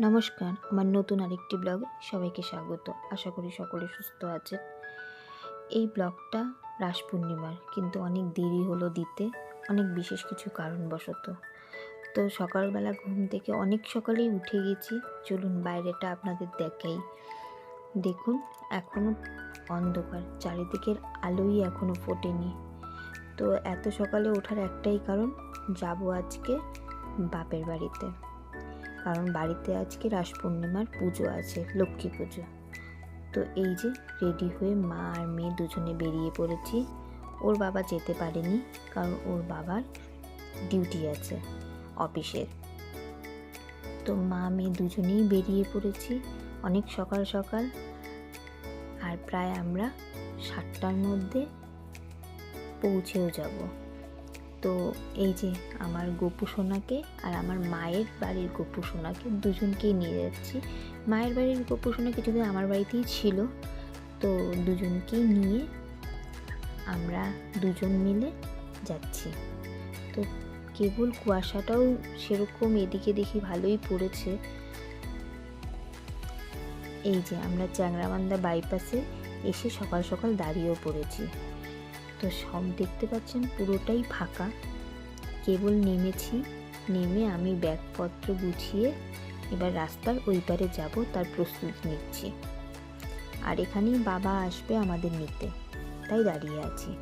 নমস্কার, আমার নতুন আরেকটি ব্লগে সবাইকে স্বাগত। আশা করি সকলে সুস্থ আছেন। এই ব্লগটা রাস পূর্ণিমার, কিন্তু অনেক দেরি হলো দিতে, অনেক বিশেষ কিছু কারণবশত। তো সকালবেলা ঘুম থেকে অনেক সকালেই উঠে গেছি। চলুন বাইরেটা আপনাদের দেখাই। দেখুন এখনও অন্ধকার, চারিদিকের আলোই এখনও ফোটেনি। তো এত সকালে ওঠার একটাই কারণ, যাব আজকে বাপের বাড়িতে। কারণ বাড়িতে আজকে রাস পূর্ণিমার পুজো আছে, লক্ষ্মী পুজো। তো এই যে রেডি হয়ে মা আর মেয়ে দুজনে বেরিয়ে পড়েছি। ওর বাবা যেতে পারেনি কারণ ওর বাবার ডিউটি আছে অফিসের। তো মা, মেয়ে দুজনেই বেরিয়ে পড়েছি অনেক সকাল সকাল। আর প্রায় আমরা সাতটার মধ্যে পৌঁছেও যাব। তো এই যে আমার গোপু সোনাকে আর আমার মায়ের বাড়ির গোপু সোনাকে দুজনকেই নিয়ে যাচ্ছি। মায়ের বাড়ির গোপু সোনা কিছুদিন আমার বাড়িতেই ছিল। তো দুজনকেই নিয়ে আমরা দুজন মিলে যাচ্ছি। তো কেবল কুয়াশাটাও সেরকম এদিকে দেখি ভালোই পড়েছে। এই যে আমরা চ্যাংরাবান্ধা বাইপাসে এসে সকাল সকাল দাঁড়িয়েও পড়েছি। তো সব দেখতে পাচ্ছেন পুরোটাই ফাঁকা। কেবল নেমেছি, নেমে আমি ব্যাগপত্র গুছিয়ে এবার রাস্তার ওই পারে যাব, তার প্রস্তুতি নিচ্ছি। আর এখানেই বাবা আসবে আমাদের নিতে, তাই দাঁড়িয়ে আছি।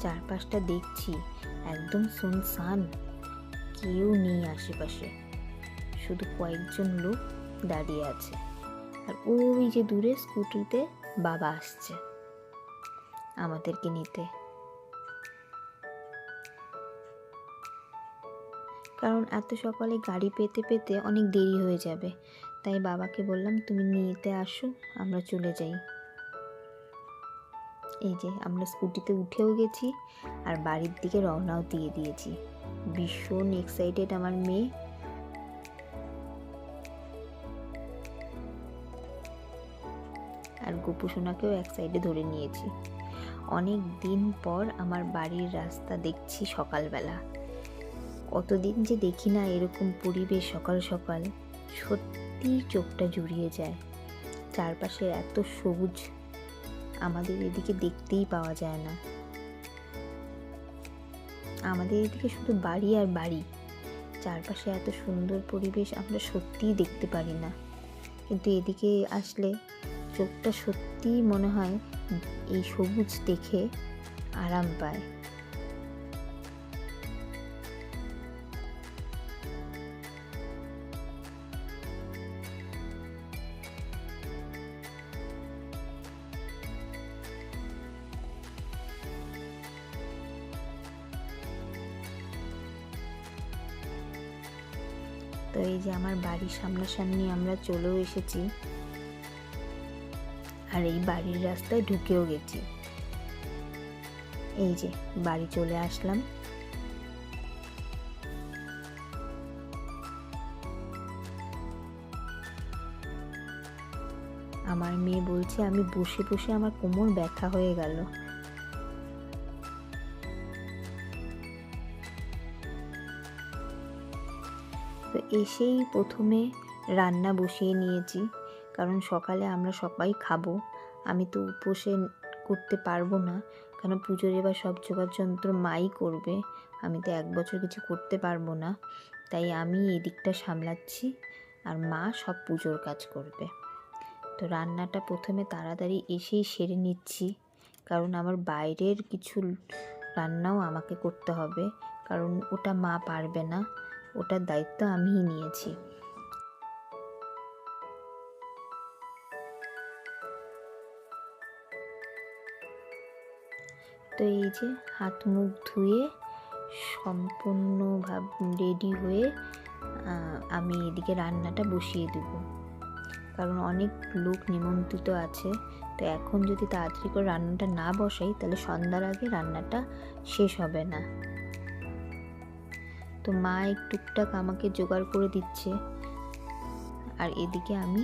চারপাশটা দেখছি, একদম সুনসান, কেউ নেই আশেপাশে। শুধু কয়েকজন লোক। দাঁড়িয়ে আছে। আর ওই যে দূরে স্কুটিতে বাবা আসছে আমাদেরকে নিতে। কারণ এত সকালে গাড়ি পেতে পেতে অনেক দেরি হয়ে যাবে। তাই বাবাকে বললাম, তুমি নিতে আসো, আমরা চলে যাই। এই যে আমরা স্কুটিতে উঠেও গেছি আর বাড়ির দিকে রওনাও দিয়ে দিয়েছি। ভীষণ এক্সাইটেড আমার মেয়ে। আর গোপু সোনাকেও এক সাইডে ধরে নিয়েছি। অনেক দিন পর আমার বাড়ির রাস্তা দেখছি সকালবেলা। কতদিন যে দেখি না এরকম পরিবেশ সকাল সকাল, সত্যি চোখটা জুড়িয়ে যায়। চারপাশে এত সবুজ, আমাদের এদিকে দেখতেই পাওয়া যায় না। আমাদের এদিকে শুধু বাড়ি আর বাড়ি। চারপাশে এত সুন্দর পরিবেশ আমরা সত্যিই দেখতে পারি না। কিন্তু এদিকে আসলে চোখটা সত্যিই মনে হয় এই সবুজ দেখে আরাম পায়। তো এই যে আমার বাড়ির সামনাসামনি আমরা চলেও এসেছি আর এই বাড়ির রাস্তায় ঢুকেও গেছি। এই যে, বাড়ি চলে আসলাম। আমার মেয়ে বলছে, আমি বসে বসে আমার কোমর ব্যথা হয়ে গেল। তো এসেই প্রথমে রান্না বসিয়ে নিয়েছি। কারণ সকালে আমরা সবাই খাব। আমি তো উপোসে করতে পারব না। কারণ পুজোর এবার সব যন্ত্র মাই করবে। আমি তো এক বছর কিছু করতে পারব না। তাই আমি এদিকটা সামলাচ্ছি আর মা সব পুজোর কাজ করবে। তো রান্নাটা প্রথমে তাড়াতাড়ি এসেই সেরে নিচ্ছি। কারণ আমার বাইরের কিছু রান্নাও আমাকে করতে হবে। কারণ ওটা মা পারবে না। ওটার দায়িত্ব আমিই নিয়েছি। তো এই যে হাত মুখ ধুয়ে সম্পূর্ণভাবে রেডি হয়ে আমি এদিকে রান্নাটা বসিয়ে দেব। কারণ অনেক লোক নিমন্ত্রিত আছে। তো এখন যদি তাড়াতাড়ি করে রান্নাটা না বসাই, তাহলে সন্ধ্যার আগে রান্নাটা শেষ হবে না। তো মা এক টুকটাক আমাকে জোগাড় করে দিচ্ছে। আর এদিকে আমি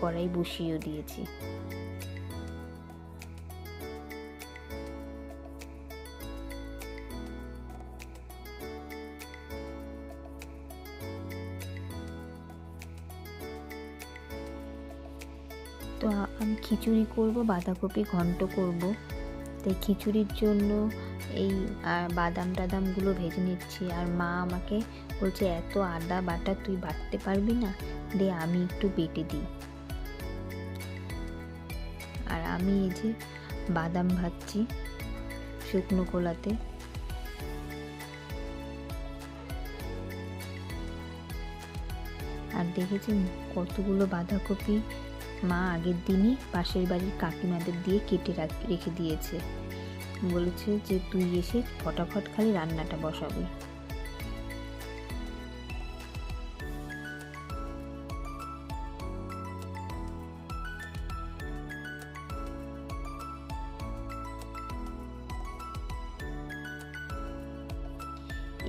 কড়াই বসিয়েও দিয়েছি। খিচুড়ি করব, বাঁধাকপি ঘন্ট করব। তাই খিচুড়ির জন্য এই বাদাম টাদামগুলো ভেজে নিচ্ছি। আর মা আমাকে বলছে, এত আদা বাটা তুই বাটতে পারবি না? দে, আমি একটু বেটে দিই। আর আমি এই যে বাদাম ভাজছি শুকনো কোলাতে। আর দেখেছেন কতগুলো বাঁধাকপি মা আগের দিনই পাশের বাড়ির কাকিমাদের দিয়ে কেটে রাখ- দিয়েছে। বলেছে যে তুই এসে ফটাফট খালি রান্নাটা বসাবি।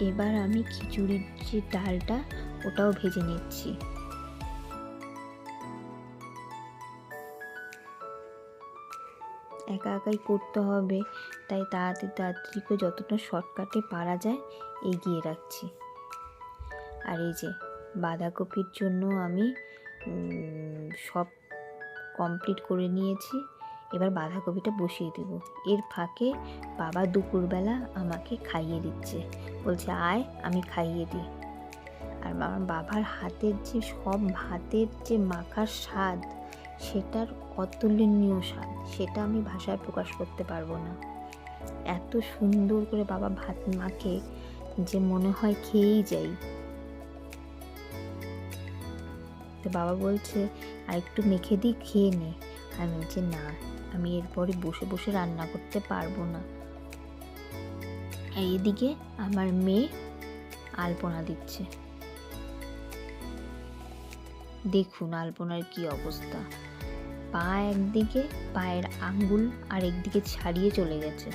এবার আমি খিচুড়ির যে ডালটা, ওটাও ভেজে নিচ্ছি। একা একাই করতে হবে। তাই তাড়াতাড়ি তাড়াতাড়ি করে যতটা শর্টকাটে পারা যায় এগিয়ে রাখছি। আর এই যে বাঁধাকপির জন্য আমি সব কমপ্লিট করে নিয়েছি। এবার বাঁধাকপিটা বসিয়ে দেব। এর ফাঁকে বাবা দুপুরবেলা আমাকে খাইয়ে দিচ্ছে। বলছে, আয়, আমি খাইয়ে দিই। আর আমার বাবার হাতের যে সব ভাতের যে মাখার স্বাদ সেটার অতুলনীয় স্বাদ, সেটা আমি ভাষায় প্রকাশ করতে পারব না। এত সুন্দর করে বাবা ভাত মাখে যে মনে হয় খেয়েই যাই। তো বাবা বলছে, আর একটু মেখে দিই খেয়ে নে। আমি বলছি, না, আমি এরপরে বসে বসে রান্না করতে পারব না। এইদিকে আমার মেয়ে আলপনা দিচ্ছে। দেখুন আলপনার কি অবস্থা। পা একদিকে, পায়ের আঙ্গুল আর একদিকে ছাড়িয়ে চলে গেছে।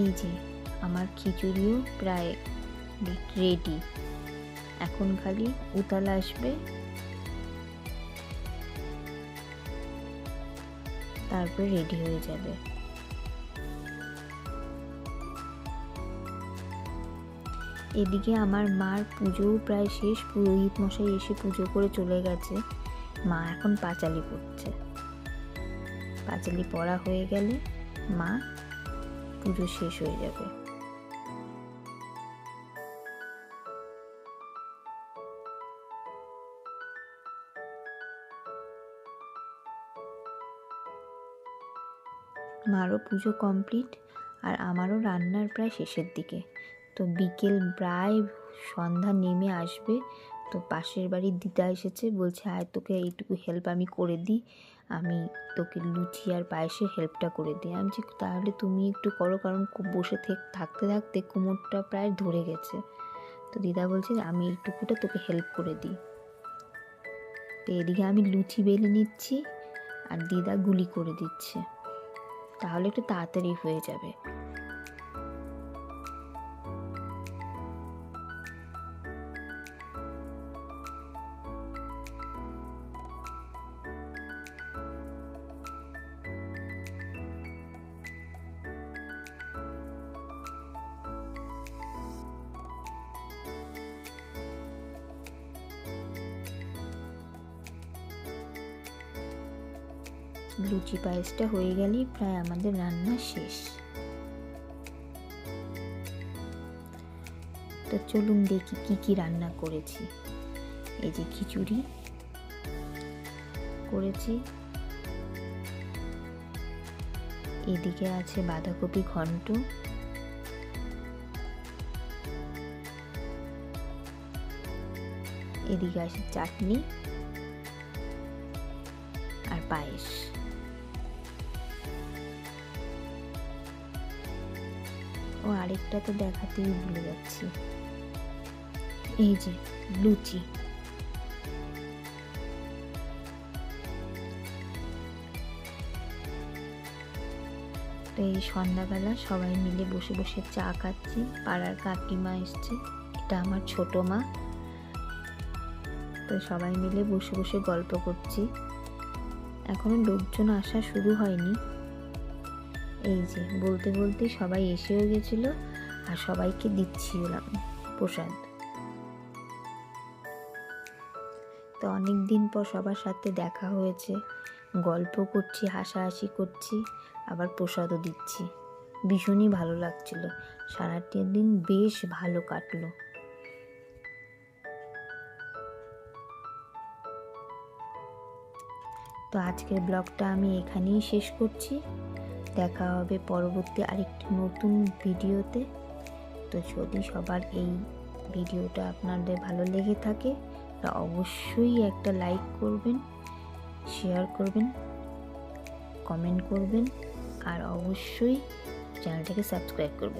এই যে, আমার খিচুড়িও প্রায় রেডি এখন খালি উতাল আসবে। তারপরে রেডি হয়ে যাবে। এদিকে আমার মার পুজোও প্রায় শেষ, পুরোহিত মশাই এসে পুজো করে চলে গেছে। মা এখন পাঁচালি পড়ছে। পাঁচালি পড়া হয়ে গেলে মা পুজো শেষ হয়ে যাবে। মারও পুজো কমপ্লিট আর আমারও রান্নার প্রায় শেষের দিকে। তো বিকেল প্রায় সন্ধ্যা নেমে আসবে তো পাশের বাড়ির দিদা এসেছে বলছে আয় তোকে এইটুকু হেল্প আমি করে দিই। আমি তোকে লুচি আর পায়েসের হেল্পটা করে দিই। আমি বলছি, তাহলে তুমি একটু করো কারণ বসে থেক- থাকতে থাকতে কোমরটা প্রায় ধরে গেছে। তো দিদা বলছে যে আমি এইটুকুটা তোকে হেল্প করে দিই। তো এদিকে আমি লুচি বেলে নিচ্ছি আর দিদা গুলি করে দিচ্ছে। তাহলে একটু তাড়াতাড়ি হয়ে যাবে। লুচি পায়েসটা হয়ে গেলেই প্রায় আমাদের রান্না শেষ। তো চলুন দেখি কি কি রান্না করেছি। এই যে খিচুড়ি করেছি। এদিকে আছে বাঁধাকপি ঘন্ট। এদিকে আছে চাটনি আর পায়েস। ও আরেকটা তো দেখাতেই ভুলে যাচ্ছি। এই যে, লুচি। তো এই সন্ধ্যাবেলা সবাই মিলে বসে বসে চা খাচ্ছি। পাড়ার কাকিমা এসছে। এটা আমার ছোট মা। তো সবাই মিলে বসে বসে গল্প করছি। এখনও লোকজন আসা শুরু হয়নি। এই যে, বলতে বলতে সবাই এসেও গেছিল আর সবাইকে দিচ্ছিলাম প্রসাদ। তো অনেক দিন পর সবার সাথে দেখা হয়েছে, গল্প করছি, হাসাহাসি করছি, আবার প্রসাদও দিচ্ছি। ভীষণই ভালো লাগছিল, সারাটি দিন বেশ ভালো কাটলো। তো আজকের ব্লগটা আমি এখানেই শেষ করছি। দেখা হবে পরবর্তী আরেকটি নতুন ভিডিওতে। তো যদি সবার এই ভিডিওটা আপনাদের ভালো লেগে থাকে, তা অবশ্যই একটা লাইক করবেন শেয়ার করবেন কমেন্ট করবেন, আর অবশ্যই চ্যানেলটাকে সাবস্ক্রাইব করবেন।